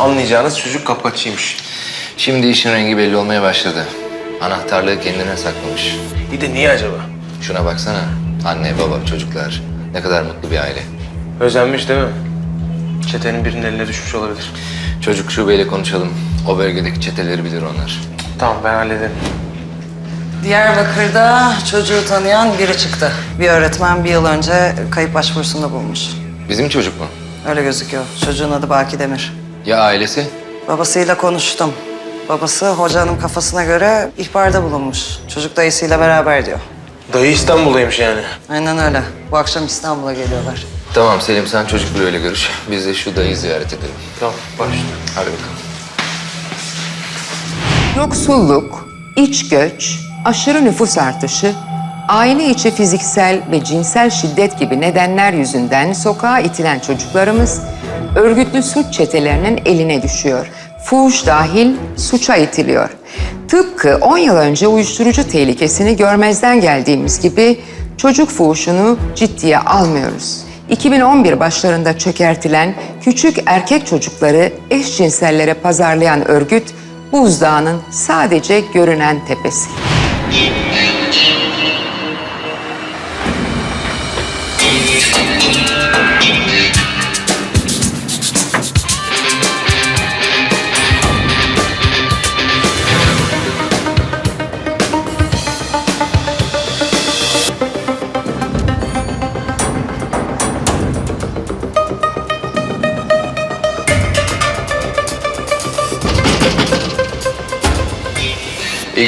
Anlayacağınız çocuk kapkaççıymış. Şimdi işin rengi belli olmaya başladı. Anahtarlığı kendine saklamış. İyi de niye acaba? Şuna baksana. Anne, baba, çocuklar. Ne kadar mutlu bir aile. Özenmiş değil mi? Çetenin birinin eline düşmüş olabilir. Çocuk şubeyle konuşalım. O bölgedeki çeteleri bilir onlar. Tamam ben hallederim. Diyarbakır'da çocuğu tanıyan biri çıktı. Bir öğretmen bir yıl önce kayıp başvurusunda bulmuş. Bizim çocuk mu? Öyle gözüküyor. Çocuğun adı Baki Demir. Ya ailesi? Babasıyla konuştum. Babası hocanın kafasına göre ihbarda bulunmuş. Çocuk dayısıyla beraber diyor. Dayı İstanbul'daymış yani. Aynen öyle. Bu akşam İstanbul'a geliyorlar. Tamam Selim sen çocuk büroyla görüş. Biz de şu dayı ziyaret edelim. Tamam başla. Hadi bakalım. Yoksulluk, iç göç, aşırı nüfus artışı, aile içi fiziksel ve cinsel şiddet gibi nedenler yüzünden sokağa itilen çocuklarımız örgütlü suç çetelerinin eline düşüyor. Fuhuş dahil suça itiliyor. Tıpkı 10 yıl önce uyuşturucu tehlikesini görmezden geldiğimiz gibi çocuk fuhuşunu ciddiye almıyoruz. 2011 başlarında çökertilen küçük erkek çocukları eşcinsellere pazarlayan örgüt buzdağının sadece görünen tepesi.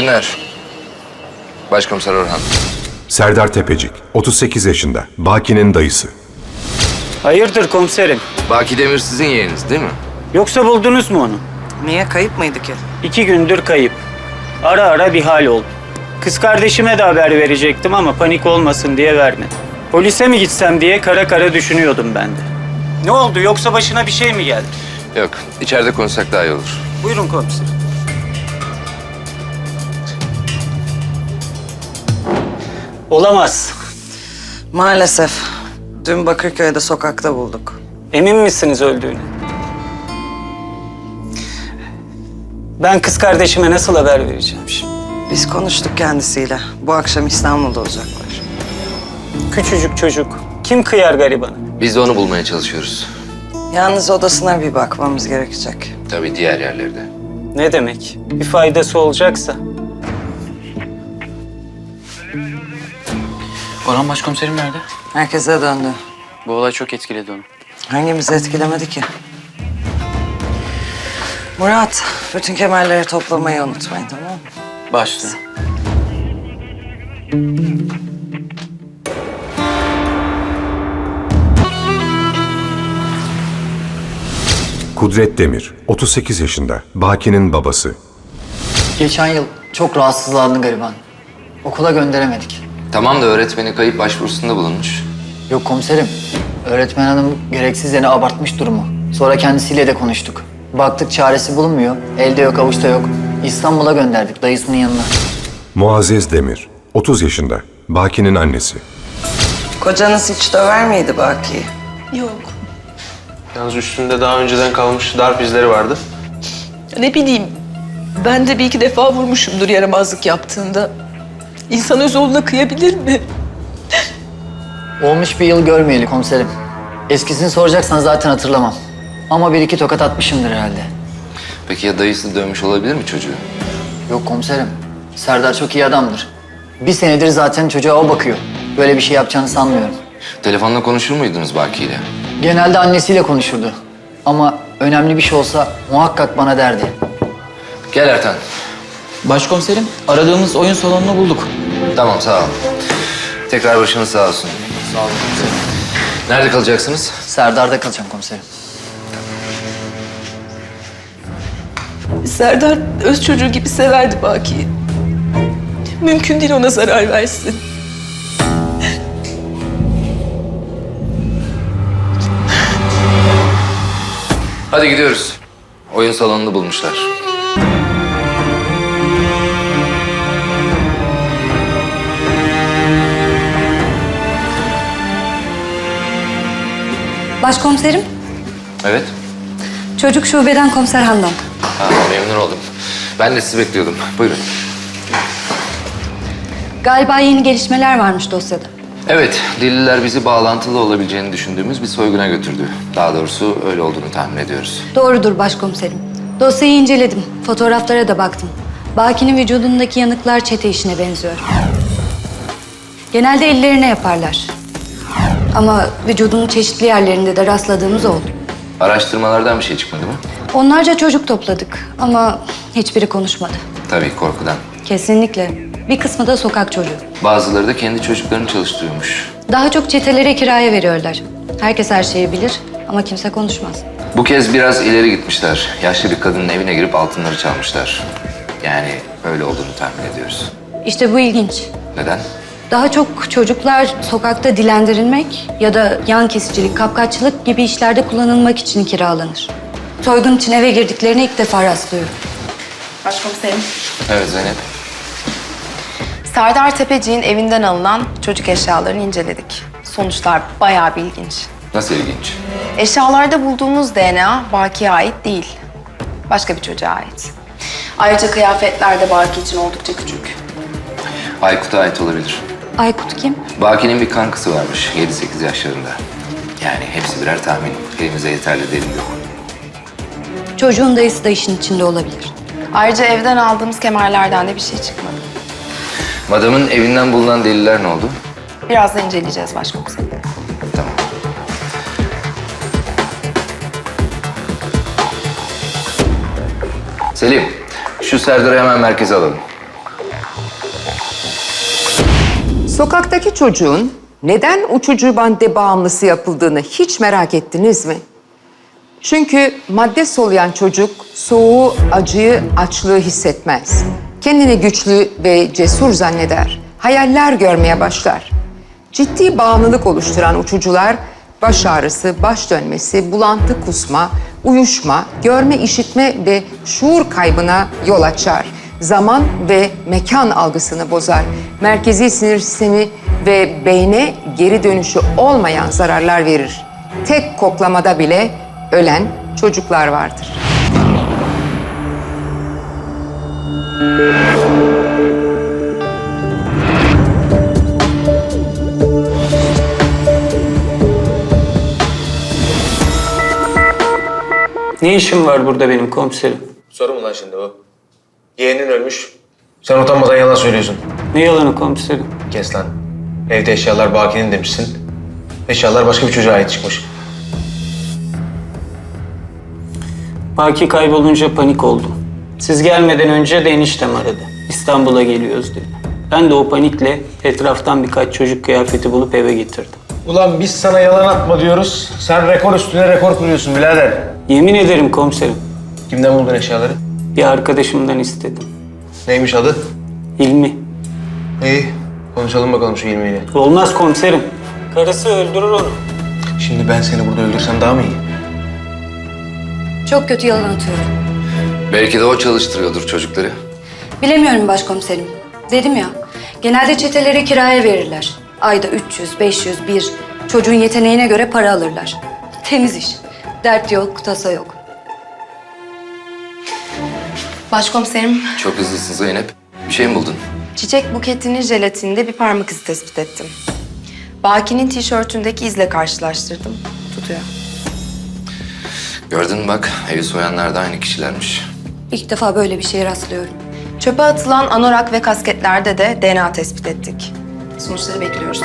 Günler. Başkomiser Orhan. Serdar Tepecik, 38 yaşında, Baki'nin dayısı. Hayırdır komiserim? Baki Demir sizin yeğeniniz değil mi? Yoksa buldunuz mu onu? Niye kayıp mıydı ki? İki gündür kayıp. Ara ara bir hal oldu. Kız kardeşime de haber verecektim ama panik olmasın diye vermedim. Polise mi gitsem diye kara kara düşünüyordum ben de. Ne oldu yoksa başına bir şey mi geldi? Yok. içeride konuşsak daha iyi olur. Buyurun komiserim. Olamaz. Maalesef. Dün Bakırköy'de sokakta bulduk. Emin misiniz öldüğüne? Ben kız kardeşime nasıl haber vereceğim şimdi? Biz konuştuk kendisiyle. Bu akşam İstanbul'da olacaklar. Küçücük çocuk. Kim kıyar garibanı? Biz de onu bulmaya çalışıyoruz. Yalnız odasına bir bakmamız gerekecek. Tabii diğer yerlerde. Ne demek? Bir faydası olacaksa. Orhan başkomiserim nerede? Herkese döndü. Bu olay çok etkiledi onu. Hangimizi etkilemedi ki? Murat, bütün kemerleri toplamayı unutmayın tamam mı? Başla. Kudret Demir, 38 yaşında, Baki'nin babası. Geçen yıl çok rahatsızlandı gariban. Okula gönderemedik. Tamam da öğretmeni kayıp başvurusunda bulunmuş. Yok komiserim. Öğretmen hanım gereksiz yere abartmış durumu. Sonra kendisiyle de konuştuk. Baktık çaresi bulunmuyor. Elde yok avuçta yok. İstanbul'a gönderdik dayısının yanına. Muazzez Demir, 30 yaşında, Baki'nin annesi. Kocanız hiç döver miydi Baki? Yok. Yalnız üstünde daha önceden kalmış darp izleri vardı. Ne bileyim. Ben de bir iki defa vurmuşumdur yaramazlık yaptığında. İnsan öz oğluna kıyabilir mi? Olmuş bir yıl görmeyeli komiserim. Eskisini soracaksan zaten hatırlamam. Ama bir iki tokat atmışımdır herhalde. Peki ya dayısı dövmüş olabilir mi çocuğu? Yok komiserim. Serdar çok iyi adamdır. Bir senedir zaten çocuğa o bakıyor. Böyle bir şey yapacağını sanmıyorum. Telefonla konuşur muydunuz Baki ile? Genelde annesiyle konuşurdu. Ama önemli bir şey olsa muhakkak bana derdi. Gel Ertan. Başkomiserim, aradığımız oyun salonunu bulduk. Tamam sağ ol. Tekrar başınız sağ olsun. Sağ olun komiserim. Nerede kalacaksınız? Serdar'da kalacağım komiserim. Serdar öz çocuğu gibi severdi Baki'yi. Mümkün değil ona zarar versin. Hadi gidiyoruz. Oyun salonunu bulmuşlar. Başkomiserim, Evet. Çocuk şubeden komiser Handan. Ha, memnun oldum. Ben de sizi bekliyordum. Buyurun. Galiba yeni gelişmeler varmış dosyada. Evet, deliller bizi bağlantılı olabileceğini düşündüğümüz bir soyguna götürdü. Daha doğrusu öyle olduğunu tahmin ediyoruz. Doğrudur başkomiserim. Dosyayı inceledim. Fotoğraflara da baktım. Baki'nin vücudundaki yanıklar çete işine benziyor. Genelde ellerine yaparlar. Ama vücudunun çeşitli yerlerinde de rastladığımız oldu. Araştırmalardan bir şey çıkmadı mı? Onlarca çocuk topladık ama hiçbiri konuşmadı. Tabii korkudan. Kesinlikle. Bir kısmı da sokak çocuğu. Bazıları da kendi çocuklarını çalıştırıyormuş. Daha çok çetelere kiraya veriyorlar. Herkes her şeyi bilir ama kimse konuşmaz. Bu kez biraz ileri gitmişler. Yaşlı bir kadının evine girip altınları çalmışlar. Yani öyle olduğunu tahmin ediyoruz. İşte bu ilginç. Neden? Daha çok çocuklar sokakta dilendirilmek ya da yan kesicilik, kapkaççılık gibi işlerde kullanılmak için kiralanır. Soygun için eve girdiklerine ilk defa rastlıyorum. Başkomiserim. Evet Zeynep. Serdar Tepeci'nin evinden alınan çocuk eşyalarını inceledik. Sonuçlar bayağı bir ilginç. Nasıl ilginç? Eşyalarda bulduğumuz DNA Baki'ye ait değil. Başka bir çocuğa ait. Ayrıca kıyafetler de Baki için oldukça küçük. Aykut'a ait olabilir. Aykut kim? Baki'nin bir kankısı varmış 7-8 yaşlarında. Yani hepsi birer tahmin. Elimize yeterli delil yok. Çocuğun dayısı da işin içinde olabilir. Ayrıca evden aldığımız kemerlerden de bir şey çıkmadı. Madamın evinden bulunan deliller ne oldu? Biraz da inceleyeceğiz başkomiserim. Tamam. Selim, şu Serdar'ı hemen merkeze alalım. Sokaktaki çocuğun neden uçucu madde bağımlısı yapıldığını hiç merak ettiniz mi? Çünkü madde soluyan çocuk soğuğu, acıyı, açlığı hissetmez. Kendini güçlü ve cesur zanneder. Hayaller görmeye başlar. Ciddi bağımlılık oluşturan uçucular baş ağrısı, baş dönmesi, bulantı kusma, uyuşma, görme, işitme ve şuur kaybına yol açar. Zaman ve mekan algısını bozar. Merkezi sinir sistemi ve beyne geri dönüşü olmayan zararlar verir. Tek koklamada bile ölen çocuklar vardır. Ne işim var burada benim komiserim? Soru mu lan şimdi bu? Yeğenin ölmüş. Sen utanmadan yalan söylüyorsun. Ne yalanı komiserim? Kes lan. Evde eşyalar Baki'nin demişsin. Eşyalar başka bir çocuğa ait çıkmış. Baki kaybolunca panik oldum. Siz gelmeden önce de eniştem aradı. İstanbul'a geliyoruz dedi. Ben de o panikle etraftan birkaç çocuk kıyafeti bulup eve getirdim. Ulan biz sana yalan atma diyoruz. Sen rekor üstüne rekor kuruyorsun birader. Yemin ederim komiserim. Kimden buldun eşyaları? Bir arkadaşımdan istedim. Neymiş adı? Hilmi. İyi. Konuşalım bakalım şu ilmiyle. Olmaz komiserim. Karısı öldürür onu. Şimdi ben seni burada öldürsem daha mı iyi? Çok kötü yalan atıyorum. Belki de o çalıştırıyordur çocukları. Bilemiyorum başkomiserim. Dedim ya, genelde çetelere kiraya verirler. Ayda 300, 500, 1. Çocuğun yeteneğine göre para alırlar. Temiz iş. Dert yok, tasa yok. Başkomiserim, Çok hızlısın Zeynep. Bir şey mi buldun? çiçek buketinin jelatinde bir parmak izi tespit ettim. Baki'nin tişörtündeki izle karşılaştırdım. Tutuyor. Gördün mü bak, evi soyanlar da aynı kişilermiş. İlk defa böyle bir şeye rastlıyorum. Çöpe atılan anorak ve kasketlerde de DNA tespit ettik. Sonuçları bekliyoruz.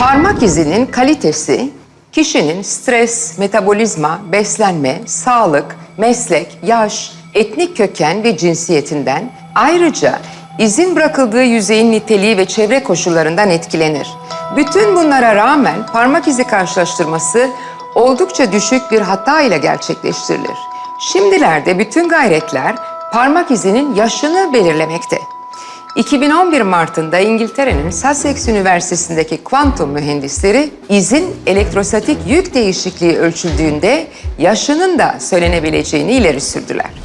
Parmak izinin kalitesi kişinin stres, metabolizma, beslenme, sağlık, meslek, yaş, etnik köken ve cinsiyetinden ayrıca izin bırakıldığı yüzeyin niteliği ve çevre koşullarından etkilenir. Bütün bunlara rağmen parmak izi karşılaştırması oldukça düşük bir hata ile gerçekleştirilir. Şimdilerde bütün gayretler parmak izinin yaşını belirlemekte. 2011 Mart'ında İngiltere'nin Sussex Üniversitesi'ndeki kuantum mühendisleri izin elektrostatik yük değişikliği ölçüldüğünde yaşının da söylenebileceğini ileri sürdüler.